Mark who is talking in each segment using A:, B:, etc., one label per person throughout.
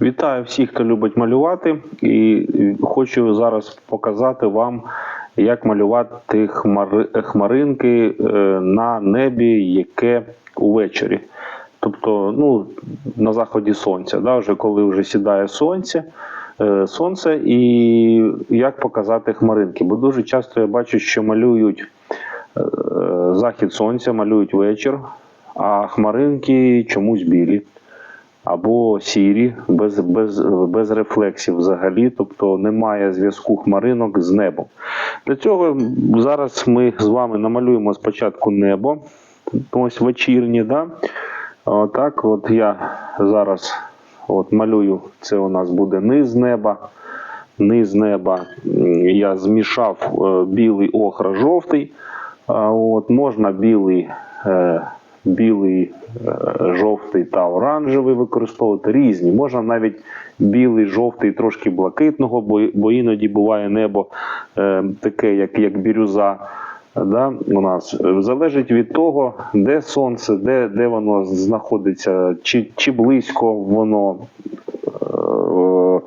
A: Вітаю всіх, хто любить малювати, і хочу зараз показати вам, як малювати хмари- хмаринки е, на небі, яке увечері. Тобто, ну, на заході сонця, да, вже коли вже сідає сонце, е, сонце, і як показати хмаринки. Бо дуже часто я бачу, що малюють е, захід сонця, малюють вечір, а хмаринки чомусь білі або сірі, без, без, без рефлексів взагалі, тобто немає зв'язку хмаринок з небом. Для цього зараз ми з вами намалюємо спочатку небо, ось вечірнє. Да? Отак, от я зараз от малюю, це у нас буде низ неба. Низ неба я змішав е, білий охра жовтий. От, можна білий, е, білий, е, жовтий та оранжевий використовувати різні. Можна навіть білий, жовтий, трошки блакитного, бо, іноді буває небо е, таке, як, як бірюза. Да, у нас залежить від того, де сонце, де, де воно знаходиться, чи, чи близько воно е,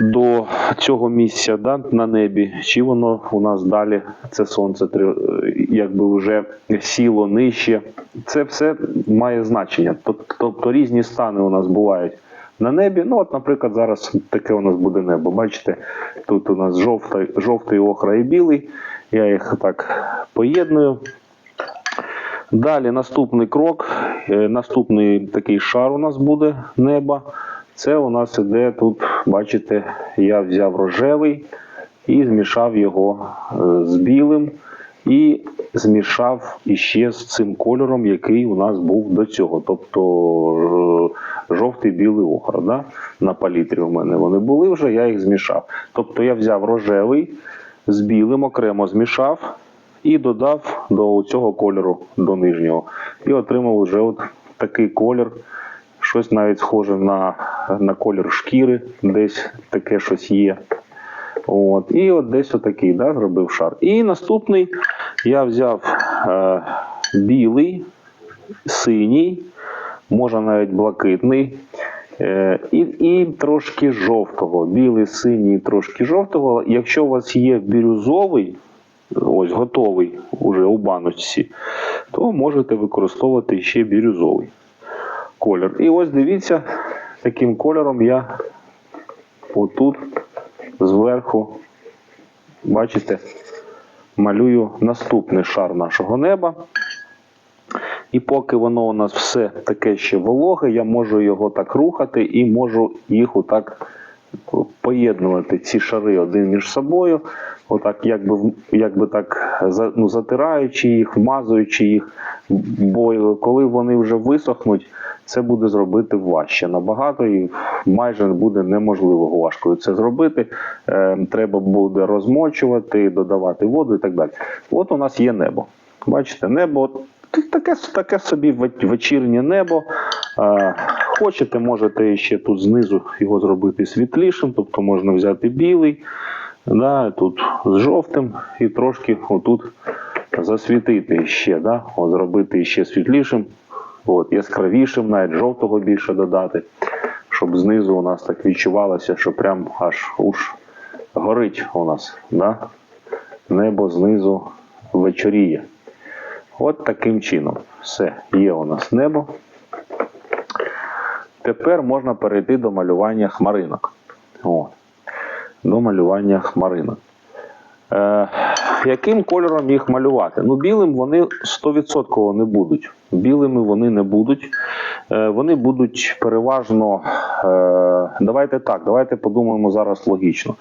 A: до цього місця да, на небі, чи воно у нас далі це сонце якби вже сіло нижче. Це все має значення. Тобто різні стани у нас бувають на небі. Ну, от, наприклад, зараз таке у нас буде небо. Бачите, тут у нас жовтий, жовтий охра і білий. Я їх так поєдную. Далі наступний крок, е, наступний такий шар у нас буде неба. Це у нас іде тут, бачите, я взяв рожевий і змішав його е, з білим. І змішав іще з цим кольором, який у нас був до цього. Тобто е, жовтий білий охра. Да? На палітрі у мене вони були вже, я їх змішав. Тобто я взяв рожевий з білим, окремо змішав і додав до цього кольору, до нижнього. І отримав вже от такий колір. Щось навіть схоже на, на колір шкіри, десь таке щось є. От. І от десь отакий да, зробив шар. І наступний я взяв е, білий, синій, може навіть блакитний. Е, і, і трошки жовтого. Білий, синій, трошки жовтого. Якщо у вас є бірюзовий, ось готовий уже у баночці, то можете використовувати ще бірюзовий колір. І ось дивіться, таким кольором я отут зверху, бачите, малюю наступний шар нашого неба. І поки воно у нас все таке ще вологе, я можу його так рухати і можу їх отак поєднувати ці шари один між собою, отак, якби, якби так ну, затираючи їх, вмазуючи їх. Бо коли вони вже висохнуть, це буде зробити важче набагато і майже буде неможливо важкою це зробити. Е, треба буде розмочувати, додавати воду і так далі. От у нас є небо. Бачите, небо таке, таке собі вечірнє небо. Е, Хочете, можете ще тут знизу його зробити світлішим, тобто можна взяти білий, да, тут з жовтим і трошки отут засвітити ще, да, от зробити ще світлішим, от, яскравішим, навіть жовтого більше додати, щоб знизу у нас так відчувалося, що прям аж уж горить у нас. Да? Небо знизу вечоріє. От таким чином. Все, є у нас небо. Тепер можна перейти до малювання хмаринок. О, до малювання хмаринок. Е, яким кольором їх малювати? Ну, білим вони 100% не будуть. Білими вони не будуть. Е, вони будуть переважно. Е, давайте так, давайте подумаємо зараз логічно.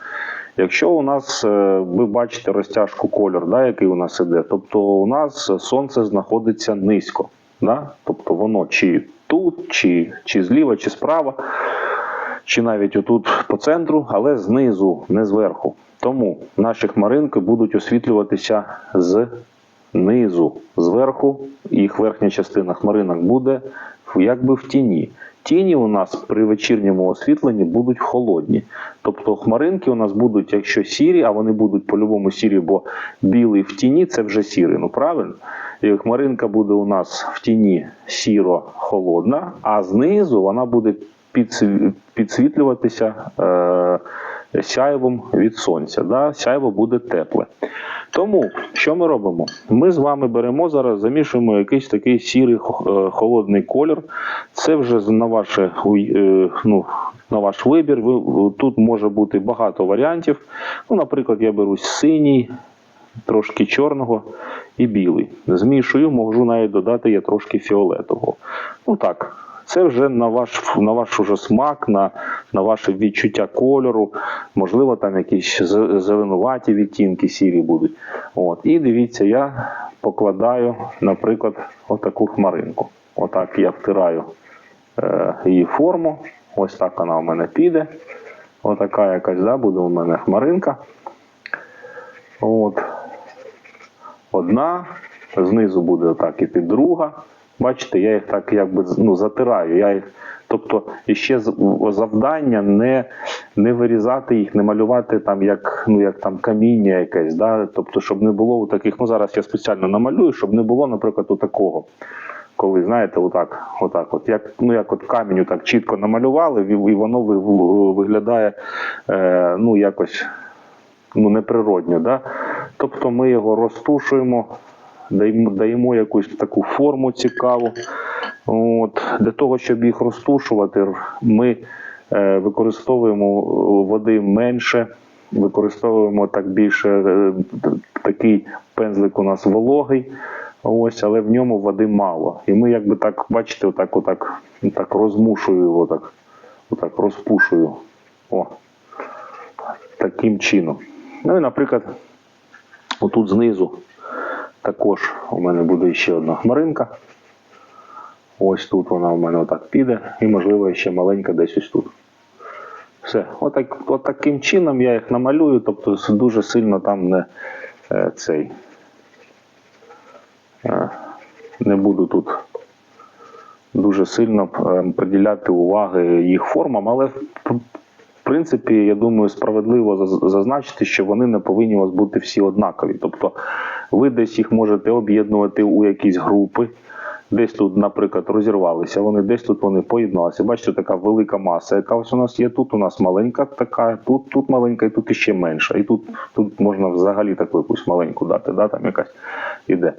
A: Якщо у нас е, ви бачите розтяжку кольор, да, який у нас іде, тобто у нас сонце знаходиться низько. Да? Тобто воно чи тут, чи, чи зліва, чи справа, чи навіть отут по центру, але знизу, не зверху. Тому наші хмаринки будуть освітлюватися знизу, зверху, їх верхня частина хмаринок буде якби в тіні. тіні у нас при вечірньому освітленні будуть холодні. Тобто хмаринки у нас будуть, якщо сірі, а вони будуть по-любому сірі, бо білий в тіні це вже сірий, ну правильно? І хмаринка буде у нас в тіні сіро-холодна, а знизу вона буде підсвітлюватися е, сяйвом від сонця. Да? Сяйво буде тепле. Тому що ми робимо? Ми з вами беремо зараз, замішуємо якийсь такий сірий е, холодний колір. Це вже на ваше е, ну, на ваш вибір. Тут може бути багато варіантів. Ну, наприклад, я беру синій, трошки чорного і білий. Змішую, можу навіть додати я трошки фіолетового. Ну так, це вже на ваш, на ваш уже смак, на, на ваше відчуття кольору. Можливо, там якісь зеленуваті відтінки сірі будуть. От. І дивіться, я покладаю, наприклад, отаку хмаринку. Отак я втираю е, її форму. Ось так вона у мене піде. Отака якась да, буде у мене хмаринка. От. Одна, знизу буде отак іти друга. Бачите, я їх так якби ну, затираю. Я їх, тобто іще з- завдання не, не вирізати їх, не малювати там як, ну, як там каміння якесь. Да? Тобто, щоб не було у таких, ну зараз я спеціально намалюю, щоб не було, наприклад, у такого. Коли, знаєте, отак, отак от, як, ну, як от камінь так чітко намалювали, і і воно ви- ви- виглядає е, ну, якось ну, неприродньо. Да? Тобто ми його розтушуємо, даємо, даємо якусь таку форму цікаву. От, для того, щоб їх розтушувати, ми е, використовуємо води менше, використовуємо так більше е, такий пензлик у нас вологий. Ось, але в ньому води мало. І ми якби так, бачите, отак, отак, так розмушую його, так, отак розпушую. О, таким чином. Ну і, наприклад, отут знизу також у мене буде ще одна хмаринка. Ось тут вона у мене отак піде, і, можливо, ще маленька десь ось тут. Все, отак, от чином я їх намалюю, тобто дуже сильно там не е, цей. е, не буду тут дуже сильно е, приділяти уваги їх формам, але в принципі, я думаю, справедливо зазначити, що вони не повинні у вас бути всі однакові. Тобто ви десь їх можете об'єднувати у якісь групи, десь тут, наприклад, розірвалися, вони десь тут вони поєдналися. Бачите, така велика маса, яка ось у нас є. Тут у нас маленька така, тут, тут маленька, і тут іще менша. І тут, тут можна взагалі таку якусь маленьку дати, да, там якась іде.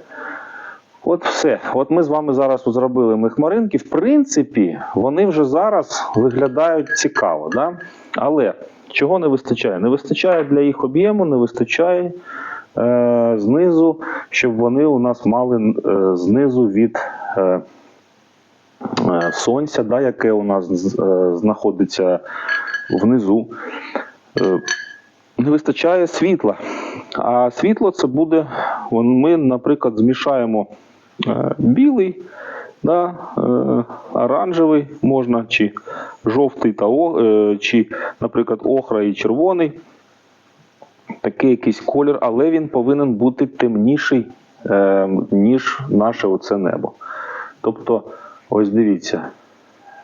A: От все. От ми з вами зараз зробили ми хмаринки. В принципі, вони вже зараз виглядають цікаво, да? але чого не вистачає? Не вистачає для їх об'єму, не вистачає знизу, щоб вони у нас мали е, знизу від е, е, сонця, да, яке у нас е, знаходиться внизу. Е, не вистачає світла. А світло це буде, ми, наприклад, змішаємо е, білий, да, е, оранжевий можна, чи жовтий та е, чи, наприклад, охра і червоний. Такий якийсь колір, але він повинен бути темніший, е, ніж наше оце небо. Тобто, ось дивіться,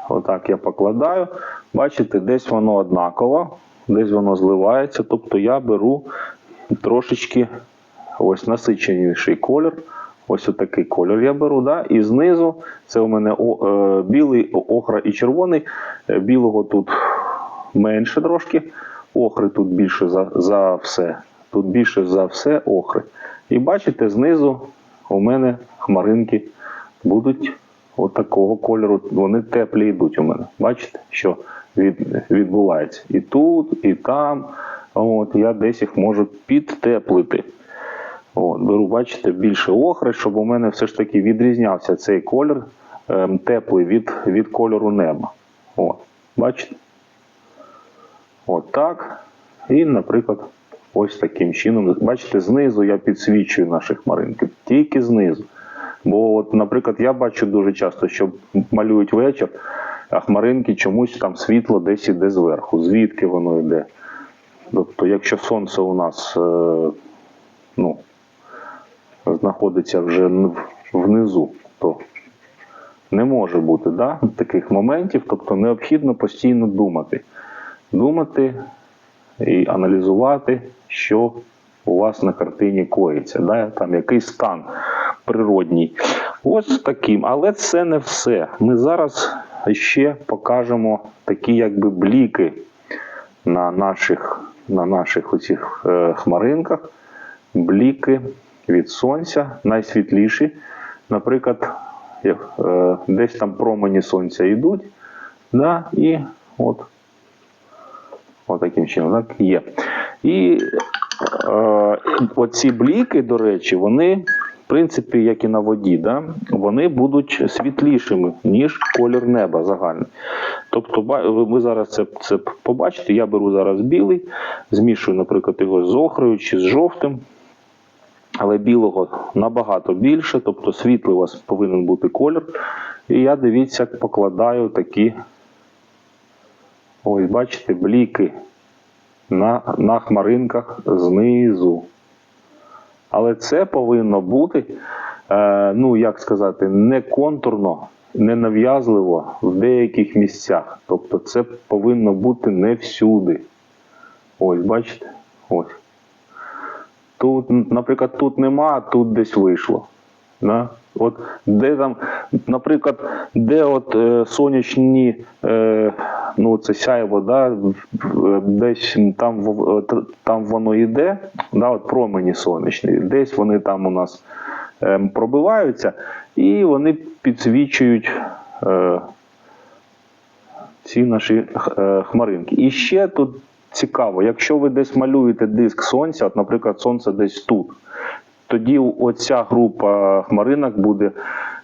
A: Отак я покладаю. Бачите, десь воно однаково, десь воно зливається. Тобто я беру трошечки ось насиченіший колір. Ось отакий колір я беру. Да? І знизу це у мене о, е, білий, охра і червоний. Е, Білого тут менше трошки, охри тут більше за, за все. Тут більше за все охри. І бачите, знизу у мене хмаринки будуть от такого кольору. Вони теплі йдуть у мене. Бачите, що від, відбувається? І тут, і там. От, я десь їх можу підтеплити. От, беру, бачите, більше охри, щоб у мене все ж таки відрізнявся цей колір ем, теплий від, від кольору неба. От, бачите? От так. І, наприклад, ось таким чином. Бачите, знизу я підсвічую наші хмаринки, тільки знизу. Бо, от, наприклад, я бачу дуже часто, що малюють вечір, а хмаринки чомусь там світло десь іде зверху. Звідки воно йде? Тобто, якщо сонце у нас е, ну, знаходиться вже внизу, то Не може бути да, таких моментів, тобто необхідно постійно думати. Думати і аналізувати, що у вас на картині коїться, да? там який стан природній. Ось таким. Але це не все. Ми зараз ще покажемо такі якби бліки на наших, на наших оцих е, хмаринках. Бліки від сонця найсвітліші. Наприклад, як, е, десь там промені сонця йдуть, да, і от Отаким чином, так? Є. І е, оці бліки, до речі, вони, в принципі, як і на воді, да, вони будуть світлішими, ніж колір неба загальний. Тобто, ви зараз це, це побачите, я беру зараз білий, змішую, наприклад, його з охрою чи з жовтим. Але білого набагато більше, тобто світлий у вас повинен бути колір. І я дивіться, покладаю такі Ось, бачите, бліки на, на хмаринках знизу. Але це повинно бути, е, ну як сказати, не контурно, не нав'язливо в деяких місцях. Тобто це повинно бути не всюди. Ось, бачите? Ось. Тут, наприклад, тут нема, а тут десь вийшло. Да? От де там, наприклад, де от е, сонячні, е, ну це сяйво, да, десь там, е, там воно йде, да, от промені сонячні, десь вони там у нас е, пробиваються, і вони підсвічують е, ці наші е, хмаринки. І ще тут цікаво, якщо ви десь малюєте диск сонця, от, наприклад, сонце десь тут, тоді оця група хмаринок буде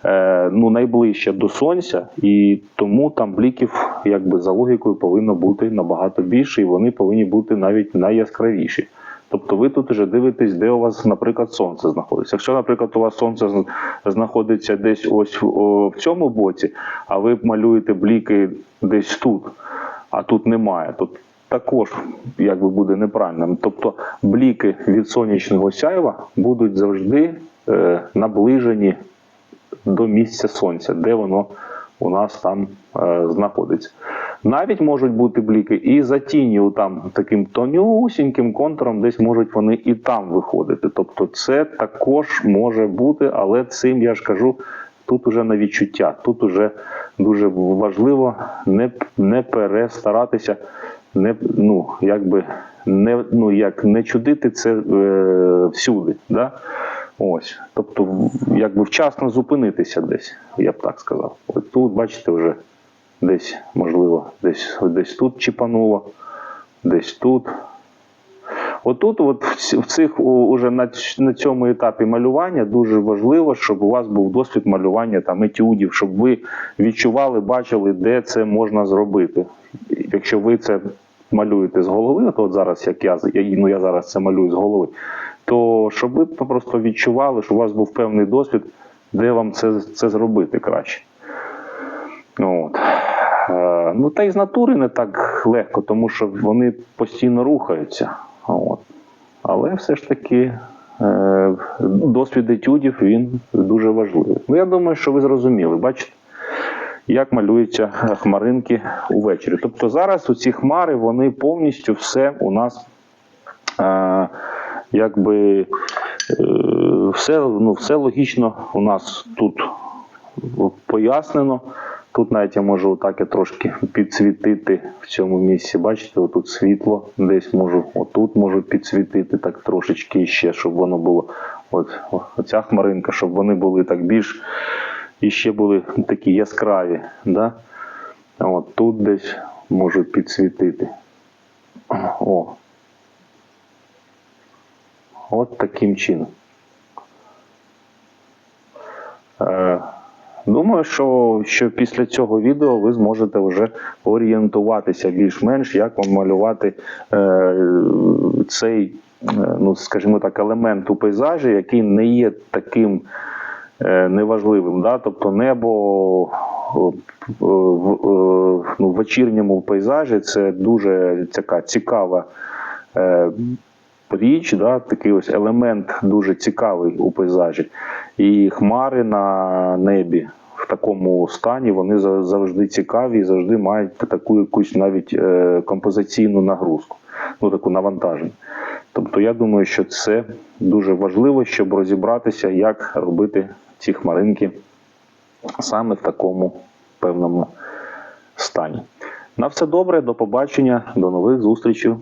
A: е, ну, найближча до сонця, і тому там бліків, якби за логікою, повинно бути набагато більше, і вони повинні бути навіть найяскравіші. Тобто ви тут вже дивитесь, де у вас, наприклад, сонце знаходиться. Якщо, наприклад, у вас сонце знаходиться десь ось в, цьому боці, а ви малюєте бліки десь тут, а тут немає, то також якби буде неправильним. Тобто бліки від сонячного сяйва будуть завжди е, наближені до місця сонця, де воно у нас там е, знаходиться. Навіть можуть бути бліки і за тінню, там таким тонюсіньким контуром, десь можуть вони і там виходити. Тобто, це також може бути, але цим я ж кажу, тут уже на відчуття. Тут уже дуже важливо не, не перестаратися, не ну якби не ну як не чудити це е, всюди. Да? Ось, тобто, якби вчасно зупинитися десь, я б так сказав. От тут, бачите, вже десь, можливо, десь, десь тут чіпануло, десь тут. Отут, от в цих уже на, на цьому етапі малювання дуже важливо, щоб у вас був досвід малювання там етюдів, щоб ви відчували, бачили, де це можна зробити. Якщо ви це малюєте з голови, то от зараз, як я, ну я зараз це малюю з голови, то щоб ви просто відчували, що у вас був певний досвід, де вам це, це зробити краще. От. Е, Ну, та й з натури не так легко, тому що вони постійно рухаються. От. Але все ж таки е, досвід етюдів він дуже важливий. Ну, я думаю, що ви зрозуміли, бачите, як малюються е, хмаринки увечері. Тобто зараз ці хмари, вони повністю все у нас е, якби е, все, ну, все логічно у нас тут пояснено. Тут навіть я можу отак я трошки підсвітити в цьому місці. Бачите, отут світло десь можу, отут можу підсвітити так трошечки ще, щоб воно було. От оця хмаринка, щоб вони були так більш і ще були такі яскраві. Да? От тут десь можу підсвітити. О. От таким чином. Е, Думаю, що, що після цього відео ви зможете вже орієнтуватися більш-менш, як вам малювати е, цей, е, ну скажімо так, елемент у пейзажі, який не є таким неважливим. Да? Тобто небо о, в, е, ну, вечірньому пейзажі це дуже така цікава. Е, річ, да, такий ось елемент дуже цікавий у пейзажі. І хмари на небі в такому стані вони завжди цікаві і завжди мають таку якусь навіть е, композиційну нагрузку, ну таку навантаження. Тобто я думаю, що це дуже важливо, щоб розібратися, як робити ці хмаринки саме в такому певному стані. На все добре, до побачення, до нових зустрічей.